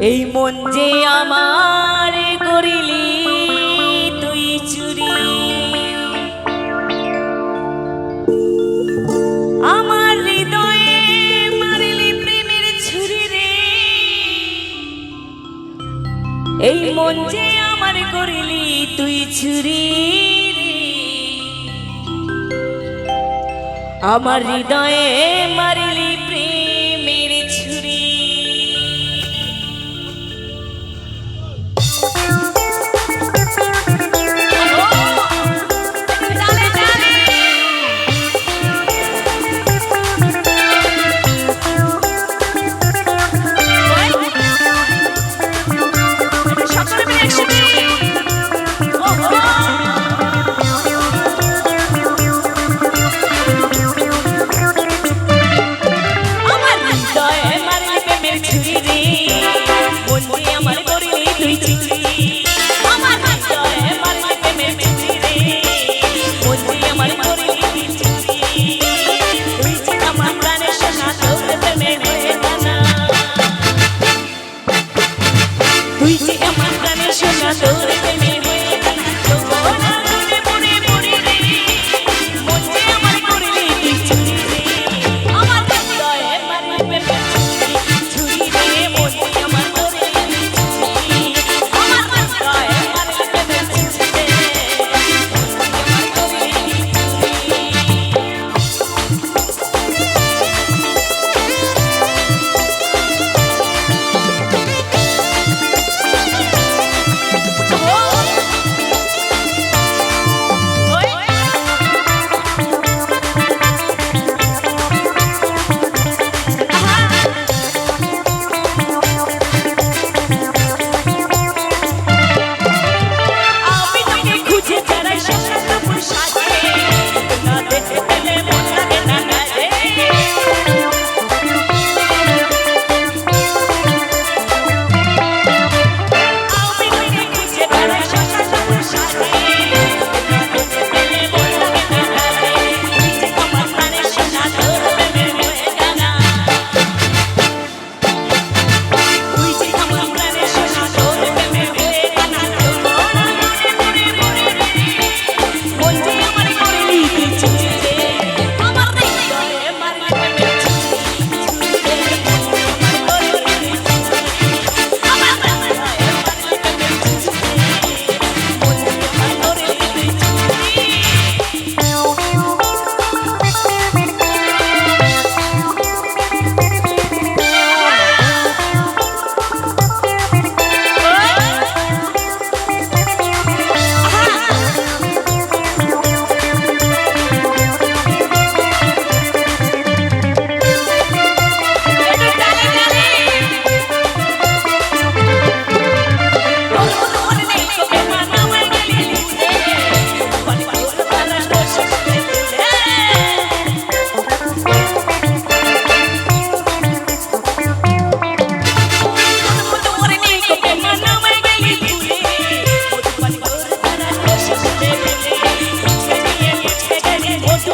এই মন যে আমার করিলি, তুই চুরি। আমার হৃদয়ে মারিলি প্রেমের ছুরি রে। এই মন যে আমার করিলি, তুই ছুরি আমার হৃদয়ে মারিলি গানে শোনা তোর প্রেমের গীত